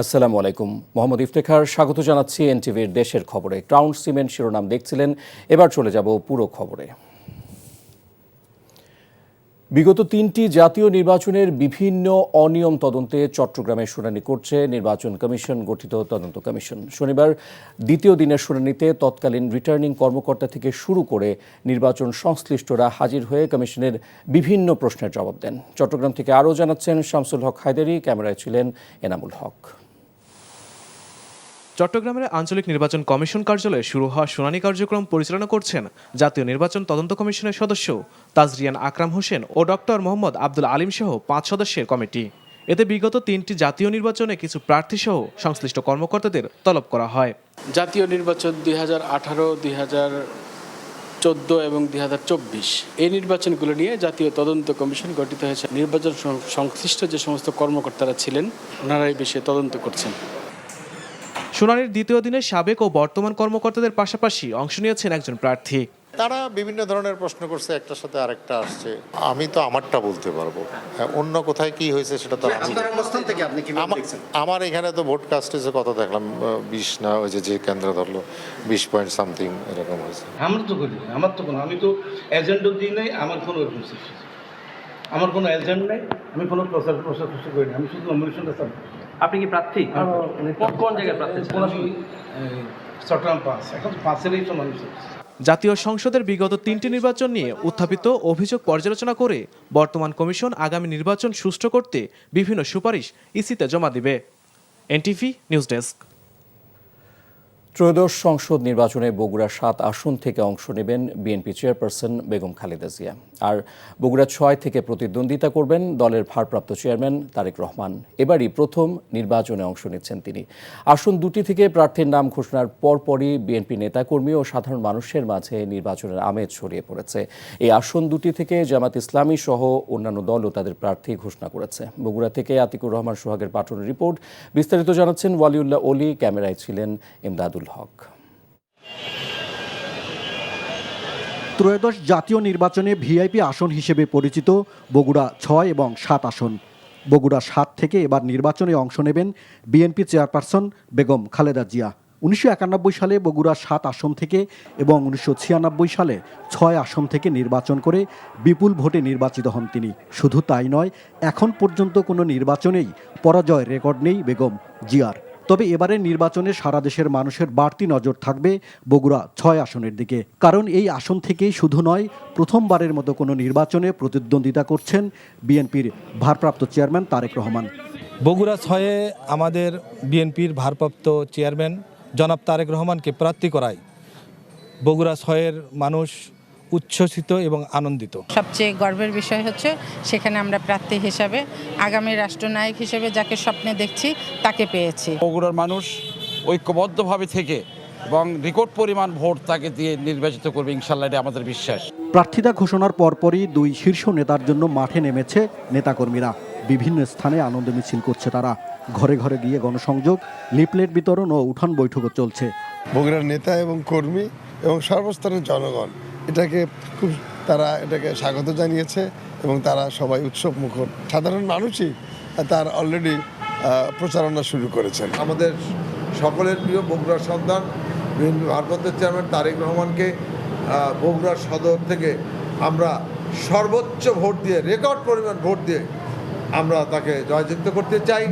আসসালামু আলাইকুম। মোহাম্মদ ইফতেখার, স্বাগত জানাচ্ছি এনটিভির দেশের খবরে। ক্রাউন সিমেন্ট শিরোনাম দেখছিলেন, এবার চলে যাব পুরো খবরে। বিগত তিনটি জাতীয় নির্বাচনের বিভিন্ন অনিয়ম তদন্তে চট্টগ্রামে শুনানি করছে নির্বাচন কমিশন, গঠিত তদন্ত কমিশন। শনিবার দ্বিতীয় দিনের শুনানিতে তৎকালীন রিটার্নিং কর্মকর্তা থেকে শুরু করে নির্বাচন সংশ্লিষ্টরা হাজির হয়ে কমিশনের বিভিন্ন প্রশ্নের জবাব দেন। চট্টগ্রাম থেকে আরও জানাচ্ছেন শামসুল হক হায়দারি, ক্যামেরায় ছিলেন এনামুল হক। চট্টগ্রামের আঞ্চলিক নির্বাচন কমিশন কার্যালয়ে শুরু হওয়া শুনানি কার্যক্রম পরিচালনা করছেন জাতীয় নির্বাচন তদন্ত কমিশনের সদস্য তাজরিয়ান আকরাম হোসেন ও ডক্টর মোহাম্মদ আব্দুল আলিম সহ পাঁচ সদস্যের কমিটি। এতে বিগত তিনটি জাতীয় নির্বাচনে কিছু প্রার্থী সহ সংশ্লিষ্ট কর্মকর্তাদের তলব করা হয়। জাতীয় নির্বাচন দুই হাজার আঠারো, দুই হাজার চোদ্দ এবং দুই হাজার চব্বিশ। এই নির্বাচনগুলো নিয়ে জাতীয় তদন্ত কমিশন গঠিত হয়েছে। নির্বাচন সংশ্লিষ্ট যে সমস্ত কর্মকর্তারা ছিলেন, ওনারাই বিষয়ে তদন্ত করছেন। শুনানির দ্বিতীয় দিনে সাবেক ও বর্তমান কর্মকর্তাদের পাশাপাশি অংশ নিয়েছেন একজন প্রার্থী। তারা বিভিন্ন ধরনের প্রশ্ন করছে একটার সাথে আরেকটা আসছে। আমি তো আমারটা বলতে পারব। হ্যাঁ, অন্য কোথায় কি হয়েছে সেটা তো আমি আপনার অবস্থান থেকে আপনি কি আমার- এখানে তো ভোট কাস্টেজে কত দেখলাম বিশ না ওই যে যে কেন্দ্র ধরলো বিশ পয়েন্ট সামথিং এরকম হয়েছে। আমার তো করি আমার তো কোনো আমি তো এজেন্টও দিই নাই আমার কোনো সিস্টেম আমার কোনো এজেন্ট নেই আমি কোনো প্রচার প্রচার করি আমি শুধু নমিনেশনটা সাবমিট আপনি কি প্রার্থী? কোন- কোন জায়গায় প্রার্থী ছিলেন? আমি এই, চট্টগ্রাম পাঁচ এখন পাঁচেরই তো মানুষ জাতীয় সংসদের বিগত তিনটি নির্বাচন নিয়ে উত্থাপিত অভিযোগ পর্যালোচনা করে বর্তমান কমিশন আগামী নির্বাচন সুষ্ঠু করতে বিভিন্ন সুপারিশ ইসিতে জমা দিবে। NTV news desk. ত্রয়োদশ সংসদ নির্বাচনে বগুড়া সাত আসন থেকে অংশ নেবেন বিএনপি চেয়ারপারসন বেগম খালেদা জিয়া। আর বগুড়া ছয় থেকে প্রতিদ্বন্দ্বিতা করবেন দলের ভারপ্রাপ্ত চেয়ারম্যান তারেক রহমান। এবারই প্রথম নির্বাচনে অংশ নিচ্ছেন তিনি। আসন দুটি থেকে প্রার্থীর নাম ঘোষণার পরপরই বিএনপি নেতাকর্মী ও সাধারণ মানুষের মাঝে নির্বাচনের আমেজ ছড়িয়ে পড়েছে। এই আসন দুটি থেকে জামাত ইসলামী সহ অন্যান্য দলও তাদের প্রার্থী ঘোষণা করেছে। বগুড়া থেকে আতিকুর রহমান সোহাগের পাঠনের রিপোর্ট বিস্তারিত জানাচ্ছেন ওয়ালিউল্লাহ অলি, ক্যামেরায় ছিলেন ইমদাদুল হক। ত্রয়োদশ জাতীয় নির্বাচনে ভিআইপি আসন হিসেবে পরিচিত বগুড়া ছয় এবং সাত আসন। বগুড়া সাত থেকে এবার নির্বাচনে অংশ নেবেন বিএনপি চেয়ারপারসন বেগম খালেদা জিয়া। উনিশশো একানব্বই সালে বগুড়া সাত আসন থেকে এবং উনিশশো ছিয়ানব্বই সালে ছয় আসন থেকে নির্বাচন করে বিপুল ভোটে নির্বাচিত হন তিনি। শুধু তাই নয়, এখন পর্যন্ত কোনো নির্বাচনেই পরাজয় রেকর্ড নেই বেগম জিয়ার। তবে এবারের নির্বাচনে সারা দেশের মানুষের বাড়তি নজর থাকবে বগুড়া ছয় আসনের দিকে। কারণ এই আসন থেকেই শুধু নয়, প্রথমবারের মতো কোনো নির্বাচনে প্রতিদ্বন্দ্বিতা করছেন বিএনপির ভারপ্রাপ্ত চেয়ারম্যান তারেক রহমান। বগুড়া ছয়ে আমাদের বিএনপির ভারপ্রাপ্ত চেয়ারম্যান জনাব তারেক রহমানকে প্রার্থী করায় বগুড়া ছয়ের মানুষ উচ্ছ্বসিত এবং আনন্দিত। সবচেয়ে গর্বের বিষয় হচ্ছে সেখানে আমরা প্রার্থী হিসাবে আগামী রাষ্ট্রনায়ক হিসেবে যাকে স্বপ্নে দেখছি তাকে পেয়েছি। বগুড়ার মানুষ ঐক্যবদ্ধভাবে থেকে এবং রেকর্ড পরিমাণ ভোট তাকে দিয়ে নির্বাচিত করবে ইনশাল্লাহ এটা আমাদের বিশ্বাস। প্রার্থিতা ঘোষণার পরপরই দুই শীর্ষ নেতার জন্য মাঠে নেমেছে নেতাকর্মীরা। বিভিন্ন স্থানে আনন্দ মিছিল করছে তারা। ঘরে ঘরে গিয়ে গণসংযোগ লিপলেট বিতরণ ও উঠান বৈঠকও চলছে। বগুড়ার নেতা এবং কর্মী এবং সর্বস্তরের জনগণ এটাকে খুব তারা এটাকে স্বাগত জানিয়েছে এবং তারা সবাই উৎসব মুখর। সাধারণ মানুষই তার অলরেডি প্রচারণা শুরু করেছেন। আমাদের সকলের প্রিয় বগুড়ার সন্তান বিএনপি ভারপ্রাপ্ত চেয়ারম্যান তারেক রহমানকে আহ, বগুড়ার সদর থেকে আমরা সর্বোচ্চ ভোট দিয়ে রেকর্ড পরিমাণ ভোট দিয়ে আমরা তাকে জয়যুক্ত করতে চাই।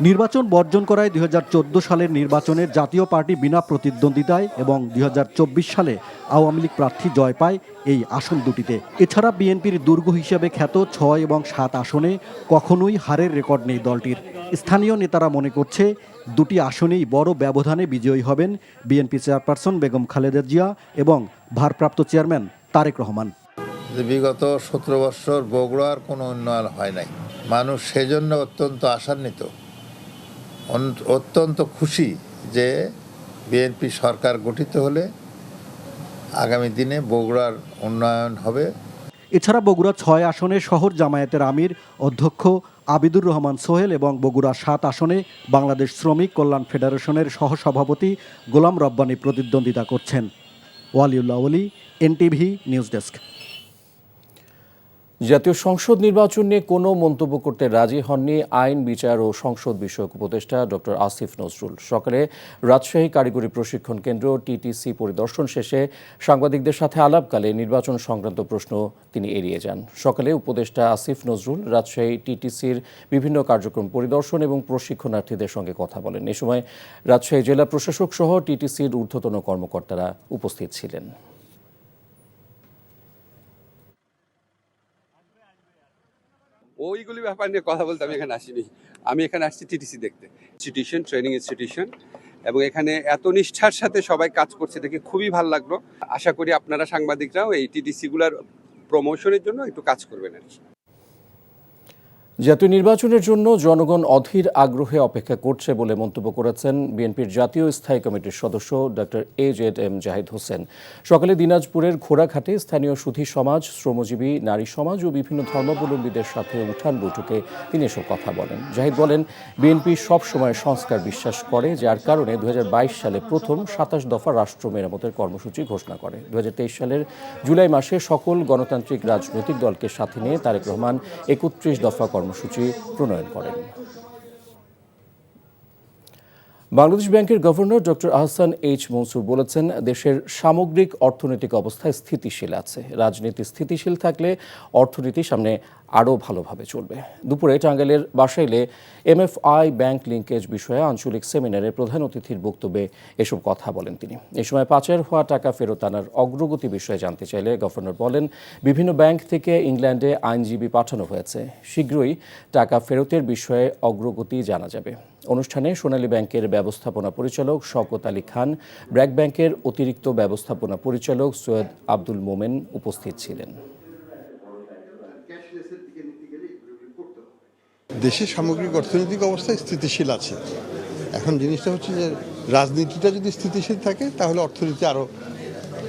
নির্বাচন বর্জন করায় দুই হাজার চোদ্দ সালের নির্বাচনের জাতীয় পার্টি বিনা প্রতিদ্বন্দ্বিতায় এবং দুই হাজার চব্বিশ সালে আওয়ামী লীগ প্রার্থী জয় পায় এই আসন দুটিতে। এছাড়া বিএনপির দুর্গ হিসেবে খ্যাত ছয় এবং সাত আসনে কখনোই হারের রেকর্ড নেই দলটির। স্থানীয় নেতারা মনে করছে, দুটি আসনেই বড় ব্যবধানে বিজয়ী হবেন বিএনপি চেয়ারপারসন বেগম খালেদা জিয়া এবং ভারপ্রাপ্ত চেয়ারম্যান তারেক রহমান। বিগত সতেরো বছর বগুড়ার কোনো উন্নয়ন হয় নাই। মানুষ সেজন্য অত্যন্ত আশান্বিত। অত্যন্ত খুশি যে বিএনপি সরকার গঠিত হলে আগামী দিনে বগুড়ার উন্নয়ন হবে। এছাড়া বগুড়া ছয় আসনে শহর জামায়াতের আমির, অধ্যক্ষ আবিদুর রহমান সোহেল এবং বগুড়া সাত আসনে বাংলাদেশ শ্রমিক কল্যাণ ফেডারেশনের সহসভাপতি গোলাম রব্বানি প্রতিদ্বন্দ্বিতা করছেন। ওয়ালিউল্লাহ অলি এনটিভি নিউজ ডেস্ক। জাতীয় সংসদ নির্বাচন নিয়ে কোনো মন্তব্য করতে রাজি হননি আইন, বিচার ও সংসদ বিষয়ক উপদেষ্টা ডক্টর আসিফ নজরুল। সকালে রাজশাহী কারিগরি প্রশিক্ষণ কেন্দ্র টিটিসি পরিদর্শন শেষে সাংবাদিকদের সাথে আলাপকালে নির্বাচন সংক্রান্ত প্রশ্ন তিনি এড়িয়ে যান। সকালে উপদেষ্টা আসিফ নজরুল রাজশাহী টিটিসির বিভিন্ন কার্যক্রম পরিদর্শন এবং প্রশিক্ষণার্থীদের সঙ্গে কথা বলেন। এ সময় রাজশাহী জেলা প্রশাসক সহ টিটিসির ঊর্ধ্বতন কর্মকর্তারা উপস্থিত ছিলেন। ওইগুলি ব্যাপার নিয়ে কথা বলতে আমি এখানে আসিনি। আমি এখানে আসছি টিটিসি দেখতে। ইনস্টিটিউশন ট্রেনিং ইনস্টিটিউশন এবং এখানে এত নিষ্ঠার সাথে সবাই কাজ করছে দেখে খুবই ভালো লাগল। আশা করি আপনারা সাংবাদিকরাও এই টিটিসিগুলার প্রমোশনের জন্য একটু কাজ করবেন আর কি। জাতীয় নির্বাচনের জন্য জনগণ অধীর আগ্রহে অপেক্ষা করছে বলে মন্তব্য করেছেন বিএনপির জাতীয় স্থায়ী কমিটির সদস্য doctor A Z M Zahid Hossain. সকালে দিনাজপুরের ঘোড়াঘাটে স্থানীয় সুধী সমাজ, শ্রমজীবী, নারী সমাজ ও বিভিন্ন ধর্মাবলম্বীদের সাথে উঠান বৈঠকে তিনি এসব কথা বলেন। জাহিদ বলেন, বিএনপি সবসময় সংস্কার বিশ্বাস করে, যার কারণে দু হাজার বাইশ সালে প্রথম সাতাশ দফা রাষ্ট্র মেরামতের কর্মসূচি ঘোষণা করে। দু হাজার তেইশ সালের জুলাই মাসে সকল গণতান্ত্রিক রাজনৈতিক দলকে সাথে নিয়ে তারেক রহমান একত্রিশ দফা কর্মসূচি প্রণয়ন করেন। বাংলাদেশ ব্যাংকের governor doctor Ahsan H Mansur বলেছেন, দেশের সামগ্রিক অর্থনৈতিক অবস্থা স্থিতিশীল আছে। রাজনীতি স্থিতিশীল থাকলে অর্থনীতি সামনে আরও ভালোভাবে চলবে। দুপুরে টাঙ্গাইলের বাসাইলে এমএফআই ব্যাংক লিঙ্কেজ বিষয়ে আঞ্চলিক সেমিনারে প্রধান অতিথির বক্তব্যে এসব কথা বলেন তিনি। এ সময় পাচার হওয়া টাকা ফেরত আনার অগ্রগতি বিষয়ে জানতে চাইলে গভর্নর বলেন, বিভিন্ন ব্যাংক থেকে ইংল্যান্ডে আইনজীবী পাঠানো হয়েছে। শীঘ্রই টাকা ফেরতের বিষয়ে অগ্রগতি জানা যাবে। অনুষ্ঠানে সোনালী ব্যাংকের ব্যবস্থাপনা পরিচালক শওকত আলী খান, ব্র্যাক ব্যাংকের অতিরিক্ত ব্যবস্থাপনা পরিচালক সৈয়দ আব্দুল মোমেন উপস্থিত ছিলেন। দেশের সামগ্রিক অর্থনৈতিক অবস্থা স্থিতিশীল আছে। এখন জিনিসটা হচ্ছে যে রাজনীতিটা যদি স্থিতিশীল থাকে, তাহলে অর্থনীতি আরও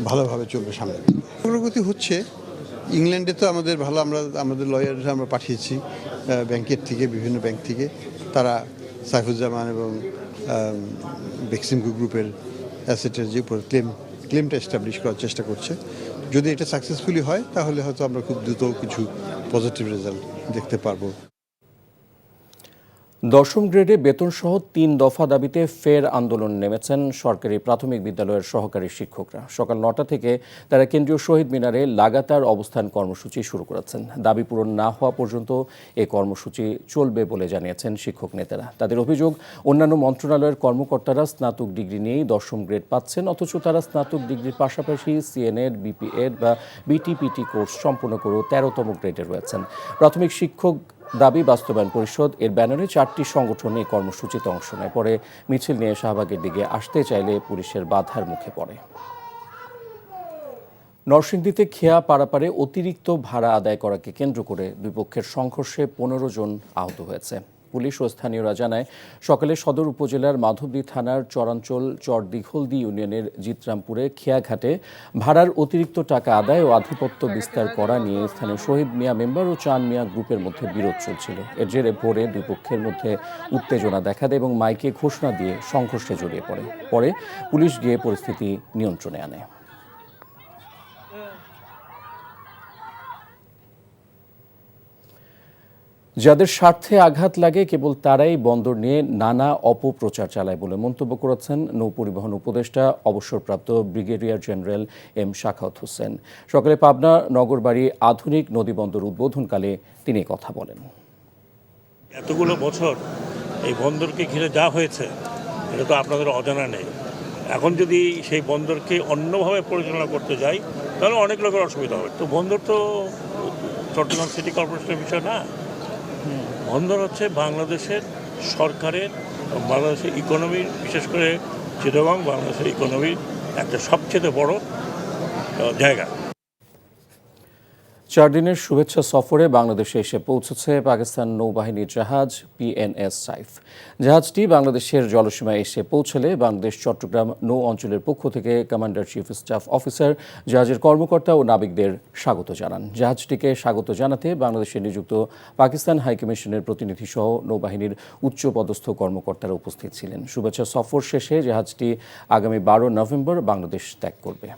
ভালোভাবে চলবে সামনে। অগ্রগতি হচ্ছে, ইংল্যান্ডে তো আমাদের ভালো, আমরা, আমাদের লয়াররা আমরা পাঠিয়েছি ব্যাংকের থেকে, বিভিন্ন ব্যাংক থেকে। তারা সাইফুজ্জামান এবং বেক্সিমকো গ্রুপের অ্যাসেটের যে উপর ক্লেম, ক্লেমটা এস্টাবলিশ করার চেষ্টা করছে। যদি এটা সাকসেসফুলি হয়, তাহলে হয়তো আমরা খুব দ্রুত কিছু পজিটিভ রেজাল্ট দেখতে পারব। দশম গ্রেডে বেতনসহ তিন দফা দাবিতে ফের আন্দোলন নেমেছেন সরকারি প্রাথমিক বিদ্যালয়ের সহকারী শিক্ষকরা। সকাল নটা থেকে তারা কেন্দ্রীয় শহীদ মিনারে লাগাতার অবস্থান কর্মসূচি শুরু করেছেন। দাবি পূরণ না হওয়া পর্যন্ত এ কর্মসূচি চলবে বলে জানিয়েছেন শিক্ষক নেতারা। তাদের অভিযোগ, অন্যান্য মন্ত্রণালয়ের কর্মকর্তারা স্নাতক ডিগ্রি নিয়েই দশম গ্রেড পাচ্ছেন, অথচ তারা স্নাতক ডিগ্রির পাশাপাশি সিএনএড বিপিএড বা বিটিপিটি কোর্স সম্পূর্ণ করেও তেরোতম গ্রেডে রয়েছেন। প্রাথমিক শিক্ষক দাবি বাস্তবায়ন পরিষদ এর ব্যানারে চারটি সংগঠন এই কর্মসূচিতে অংশ নেয়। পরে মিছিল নিয়ে শাহবাগের দিকে আসতে চাইলে পুলিশের বাধার মুখে পড়ে। নরসিংদীতে খেয়া পারাপারে অতিরিক্ত ভাড়া আদায় করাকে কেন্দ্র করে দুই পক্ষের সংঘর্ষে পনেরো জন আহত হয়েছে। পুলিশ ও স্থানীয়রা জানায়, সকালে সদর উপজেলার মাধবদী থানার চরাঞ্চল চর দিঘলদি ইউনিয়নের জিতরামপুরে খেয়াঘাটে ভাড়ার অতিরিক্ত টাকা আদায় ও আধিপত্য বিস্তার করা নিয়ে স্থানীয় শহীদ মিয়া মেম্বার ও চান মিয়া গ্রুপের মধ্যে বিরোধ চলছিল। এর জেরে ভোরে দুই পক্ষের মধ্যে উত্তেজনা দেখা দেয় এবং মাইকে ঘোষণা দিয়ে সংঘর্ষে জড়িয়ে পড়ে। পরে পুলিশ গিয়ে পরিস্থিতি নিয়ন্ত্রণে আনে। যাদের স্বার্থে আঘাত লাগে, কেবল তারাই বন্দর নিয়ে নানা অপপ্রচার চালায় বলে মন্তব্য করেছেন নৌপরিবহন উপদেষ্টা, অবসরপ্রাপ্ত brigadier general M Shakhawat Hossain. সকালে পাবনা নগরবাড়ি আধুনিক নদীবন্দর উদ্বোধনকালে তিনি কথা বলেন। এতগুলো বছর এই বন্দরকে ঘিরে যা হয়েছে, এটা তো আপনাদের অজানা নেই। এখন যদি সেই বন্দরকে অন্যভাবে পরিচালনা করতে যাই, তাহলে অনেক লোকের অসুবিধা হবে। তো বন্দর তো চট্টগ্রাম সিটি কর্পোরেশনের বিষয় না। বন্দর হচ্ছে বাংলাদেশের সরকারের, বাংলাদেশের ইকোনমির বিশেষ করে চিরবং বাংলাদেশের ইকোনমির একটা সবচেয়ে বড় জায়গা। চার দিনের শুভেচ্ছা সফরে বাংলাদেশে এসে পৌঁছেছে পাকিস্তান নৌবাহিনীর জাহাজ পিএনএস সাইফ। জাহাজটি বাংলাদেশের জলসীমায় এসে পৌঁছলে বাংলাদেশ, চট্টগ্রাম নৌ অঞ্চলের পক্ষ থেকে কমান্ডার চিফ স্টাফ অফিসার, জাহাজের কর্মকর্তা ও নাবিকদের স্বাগত জানান। জাহাজটিকে স্বাগত জানাতে বাংলাদেশে নিযুক্ত পাকিস্তান হাইকমিশনের প্রতিনিধি সহ নৌবাহিনীর উচ্চপদস্থ কর্মকর্তারা উপস্থিত ছিলেন। শুভেচ্ছা সফর শেষে জাহাজটি আগামী বারো নভেম্বর বাংলাদেশ ত্যাগ করবে।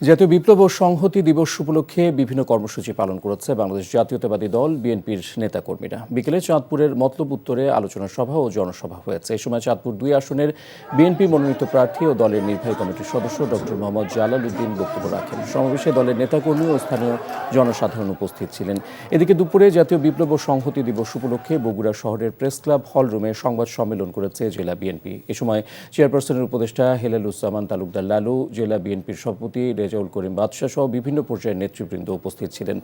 জাতীয় বিপ্লব ও সংহতি দিবস উপলক্ষে বিভিন্ন কর্মসূচি পালন করেছে বাংলাদেশ জাতীয়তাবাদী দল, বিএনপির নেতাকর্মীরা। বিকেলে চাঁদপুরের মতলব উত্তরে আলোচনা সভা ও জনসভা হয়েছে। এই সময় চাঁদপুর দুই আসনের বিএনপি মনোনীত প্রার্থী ও দলের নির্বাহী কমিটির সদস্য ডক্টর মোহাম্মদ জালাল উদ্দিন বক্তব্য রাখেন। সমাবেশে দলের নেতাকর্মী ও স্থানীয় জনসাধারণ উপস্থিত ছিলেন। এদিকে দুপুরে জাতীয় বিপ্লব ও সংহতি দিবস উপলক্ষে বগুড়া শহরের প্রেস ক্লাব হল রুমে সংবাদ সম্মেলন করেছে জেলা বিএনপি। এ সময় চেয়ারপারসনের উপদেষ্টা হেলালুজ্জামান তালুকদার লালু, জেলা বিএনপির সভাপতি রেজাউল করিম বাদশাহ সহ বিভিন্ন পর্যায়ের নেতৃবৃন্দ উপস্থিত ছিলেন।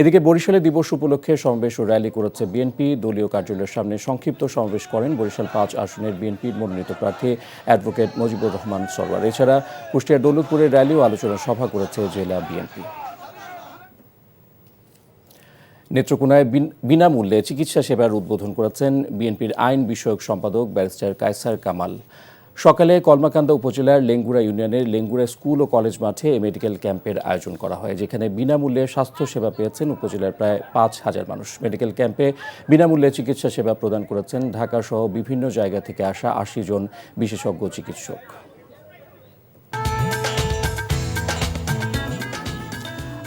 এদিকে বরিশালে দিবস উপলক্ষে সমাবেশ ও র্যালি করেছে বিএনপি। দলীয় কার্যালয়ের সামনে সংক্ষিপ্ত সমাবেশ করেন বরিশাল পাঁচ আসনের বিএনপির মনোনীত প্রার্থী অ্যাডভোকেট মুজিবুর রহমান সরওয়ার। এছাড়া কুষ্টিয়ার দৌলতপুরে র্যালি ও আলোচনা সভা করেছে জেলা বিএনপি। নেত্রকোনায় বিনামূল্যে চিকিৎসা সেবার উদ্বোধন করেছেন বিএনপির আইন বিষয়ক সম্পাদক ব্যারিস্টার কায়সার কামাল। সকালে কলমাকান্দা উপজেলার লেঙ্গুড়া ইউনিয়নের লেঙ্গুড়া স্কুল ও কলেজ মাঠে মেডিকেল ক্যাম্পের আয়োজন করা হয়, যেখানে বিনামূল্যে স্বাস্থ্য সেবা পেয়েছেন উপজেলার প্রায় পাঁচ হাজার মানুষ। মেডিকেল ক্যাম্পে বিনামূল্যে চিকিৎসা সেবা প্রদান করেছেন ঢাকাসহ বিভিন্ন জায়গা থেকে আসা আশি জন বিশেষজ্ঞ চিকিৎসক।